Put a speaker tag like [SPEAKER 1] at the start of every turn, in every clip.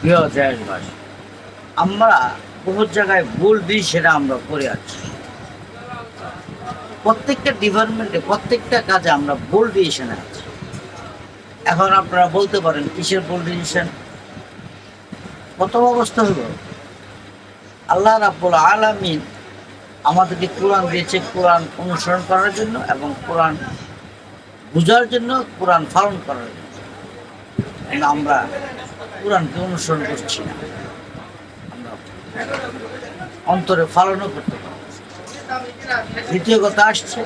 [SPEAKER 1] প্রিয় দেশবাসী, আমরা বহু জায়গায় ভুল দিই সেটা আমরা করে আছি প্রত্যেকটা ডিপার্টমেন্টে, প্রত্যেকটা কাজে আমরা ভুল ডিসিশনে আছি। এখন আপনারা বলতে পারেন, কিসের ভুল ডিসিশন প্রথম অবস্থা হলো, আল্লাহ রাব্বুল আলামিন আমাদেরকে কোরআন দিয়েছে, কোরআন অনুসরণ করার জন্য এবং কোরআন বোঝার জন্য, কোরআন পালন করার জন্য। আমরা কোরআনকে অনুসরণ করছি না। অন্তরে পালনও করতে পারছি না। দ্বিতীয় কথা আসছে,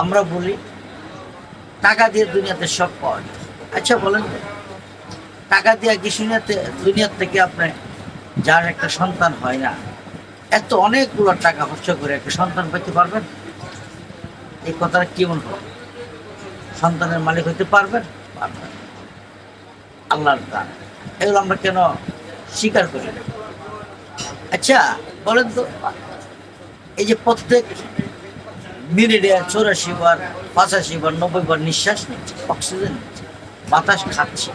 [SPEAKER 1] আমরা বলি, টাকা দিয়ে দুনিয়াতে সব পাওয়া যায়। আচ্ছা বলেন টাকা দিয়ে কি দুনিয়াতে দুনিয়ার থেকে আপনি যার একটা সন্তান হয় না, এত অনেকগুলো টাকা খরচ করে একটা সন্তান পেতে পারবেন? এই কথাটা কেমন হবে সন্তানের মালিক হতে পারবেন? পারবেন। আল্লাহর দান এগুলো আমরা কেন স্বীকার করি আচ্ছা বলেন তো, এই যে প্রত্যেক মিনিটে চৌরাশি বার, পঁচাশি বার, নব্বই বার নিঃশ্বাস নিচ্ছে, অক্সিজেন নিচ্ছে, বাতাস খাচ্ছে।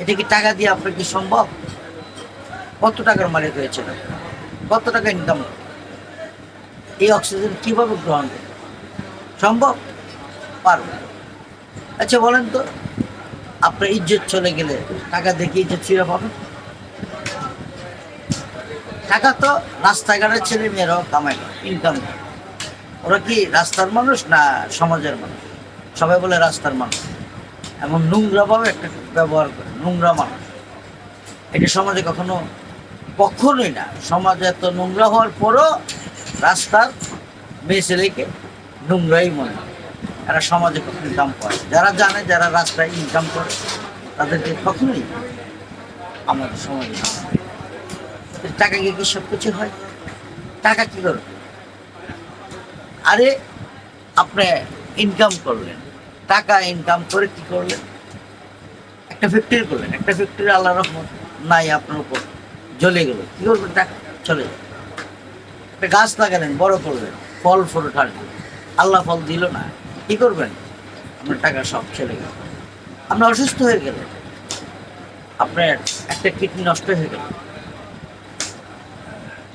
[SPEAKER 1] এটা কি টাকা দিয়ে আপনার কি সম্ভব? কত টাকার মালিক হয়েছিল কত টাকা ইনকাম এই অক্সিজেন কীভাবে গ্রহণ সম্ভব? পারবে আচ্ছা বলেন তো আপনার ইজ্জত চলে গেলে টাকা দেখে ইজ্জত ফিরে পাবেন। টাকা তো রাস্তাঘাটের ছেলে মেয়েরাও কামায় ইনকাম ওরা কি রাস্তার মানুষ না সমাজের মানুষ? সবাই বলে রাস্তার মানুষ। এমন নোংরাভাবে একটা ব্যবহার করে, নোংরা মানুষ। এটা সমাজে কখনো কখনোই না। সমাজে এত নোংরা হওয়ার পরও রাস্তার মেয়ে ছেলেকে নোংরাই মনে হয়। এরা সমাজে কখনো ইনকাম করে যারা জানে, যারা রাস্তায় ইনকাম করে, তাদেরকে কখনোই আমাদের সমাজে টাকা গিয়ে কি সব কিছু হয়? টাকা কি করবে আরে, আপনি ইনকাম করলেন। টাকা ইনকাম করে কি করলেন? একটা ফ্যাক্টরি করলেন। একটা ফ্যাক্টরি আল্লাহ রহমত নাই আপনার উপর। জ্বলে গেল। কি করবেন? টাকা, চলে যাবে একটা গাছ লাগালেন, বড় করলেন, ফল ফল উঠালেন আল্লাহ ফল দিল না। কি করবেন? আপনার টাকা সব চলে গেল। আমরা অসুস্থ হয়ে গেলেন আপনার একটা কিডনি নষ্ট হয়ে গেল।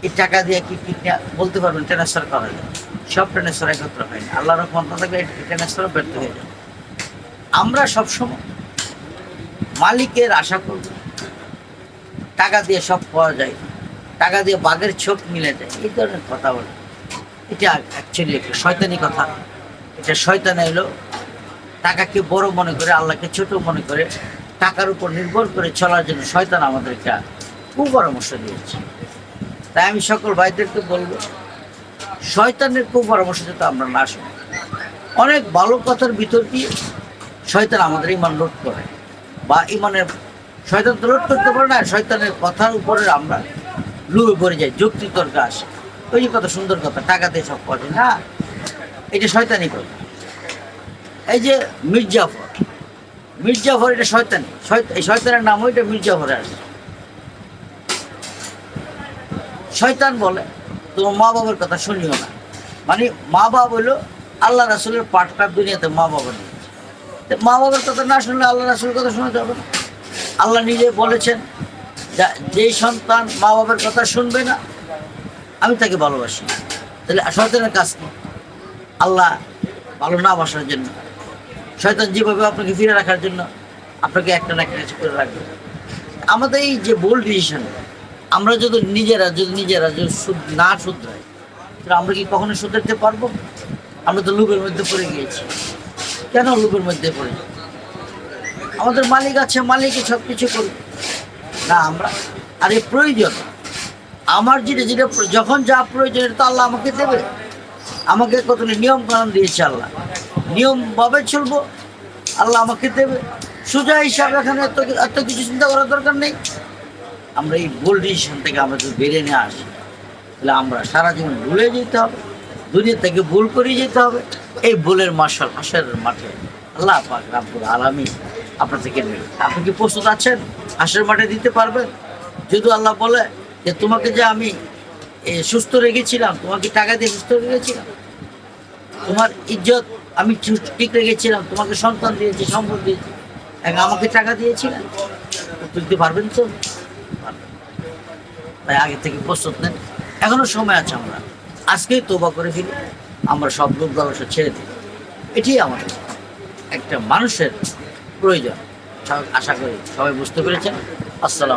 [SPEAKER 1] এই টাকা দিয়ে কি কিডনি বলতে পারবেন ট্রান্সফার করা যায়? সব ট্রান্সফার একত্র হয় না আল্লাহ রহমান থাকলে ট্রান্সফার ব্যর্থ হয়ে যায়। আমরা সবসময় মালিকের আশা করব। টাকা দিয়ে সব পাওয়া যায়। টাকা দিয়ে বাঘের চোখ মিলে যায়। এই ধরনের কথা বলে। এটা অ্যাকচুয়ালি একটা শয়তানি কথা। এটা শয়তান এলো, টাকাকে বড় মনে করে, আল্লাহকে ছোট মনে করে, টাকার উপর নির্ভর করে চলার জন্য শয়তান আমাদেরকে কুপরামর্শ দিয়েছে। তাই আমি সকল ভাইদেরকে বলব, শয়তানের কুপরামর্শ যাতে আমরা না শুনি। অনেক ভালো কথার ভিতর দিয়ে শয়তান আমাদের ইমান লোড করে। বা ইমানের, শয়তান তো লোড করতে পারে না, শয়তানের কথার উপরে আমরা লুয়ে পড়ে যাই, যুক্তি তর্ক আসে। ওই যে কত সুন্দর কথা, টাকা দিয়ে সব করে, না? এটা শয়তানি কথা এই যে মির্জাফর মির্জাফর এটা শয়তানি। শয়তানের নাম ওইটা মির্জাফরে আসে। শয়তান বলে, তোমার মা বাবার কথা শুনিও না। মানে মা বাবা হলো আল্লাহ রাসুলের পাঠটা দুনিয়াতে মা বাবা নিয়েছে তো মা বাবার কথা না শুনলে আল্লাহ রাসুলের কথা শোনা যাবে না। আল্লাহ নিজে বলেছেন যে সন্তান মা বাবার কথা শুনবে না, আমি তাকে ভালোবাসি। তাহলে শয়তানের কাজ কি? আল্লাহ ভালো না বাসার জন্য। শয়তান যেভাবে আপনাকে ফিরে রাখার জন্য আপনাকে একটা না একটা করে রাখবে। আমাদের এই যে বোল্ড ডিসিশন আমরা যদি নিজেরা যদি নিজেরা যদি না শুধরাই, তাহলে আমরা কি কখনো শুধরাতে পারব? আমরা তো লুপের মধ্যে পড়ে গিয়েছি। কেন লুপের মধ্যে পড়ে? আমাদের মালিক আছে, মালিকই সব কিছু করবে। না, আমরা আর এই প্রয়োজন। আমার যেটা যেটা যখন যা প্রয়োজন, এটা তো আল্লাহ আমাকে দেবে। আমাকে কত নিয়ম কানুন দিয়েছে আল্লাহ। নিয়মভাবে চলবো, আল্লাহ আমাকে দেবে। সোজা হিসাবে এখানে এত এত কিছু চিন্তা করার দরকার নেই। আমরা এই ভুল ডিসিশন থেকে আমরা যদি বেরিয়ে নিয়ে আসি, তাহলে আমরা সারা জীবন ভুলে যেতে হবে, দুনিয়া থেকে ভুল করে যেতে হবে। এই ভুলের মার্শাল হাসের মাঠে। আল্লাহ পাক রাব্বুল আলামী আপনার থেকে নেবে। আপনি কি প্রস্তুত আছেন? হাসের মাঠে দিতে পারবেন? যদি আল্লাহ বলে যে তোমাকে যে আমি সুস্থ রেখেছিলাম, তোমাকে টাকা দিয়ে সুস্থ রেখেছিলাম। তোমার ইজ্জত আমি ঠিক- রেখেছিলাম, তোমাকে সন্তান দিয়েছি, সম্পদ দিয়েছি। আমাকে টাকা দিয়েছিলেন তুলতে পারবেন তো? তাই আগে থেকে প্রস্তুত নেন। এখনও সময় আছে আমরা। আজকেই তোবা করে ফেলি, আমরা সব লোক ব্যবসা ছেড়ে দিই। এটাই আমাদের একটা মানুষের প্রয়োজন। আশা করি সবাই বুঝতে পেরেছেন। আসসালাম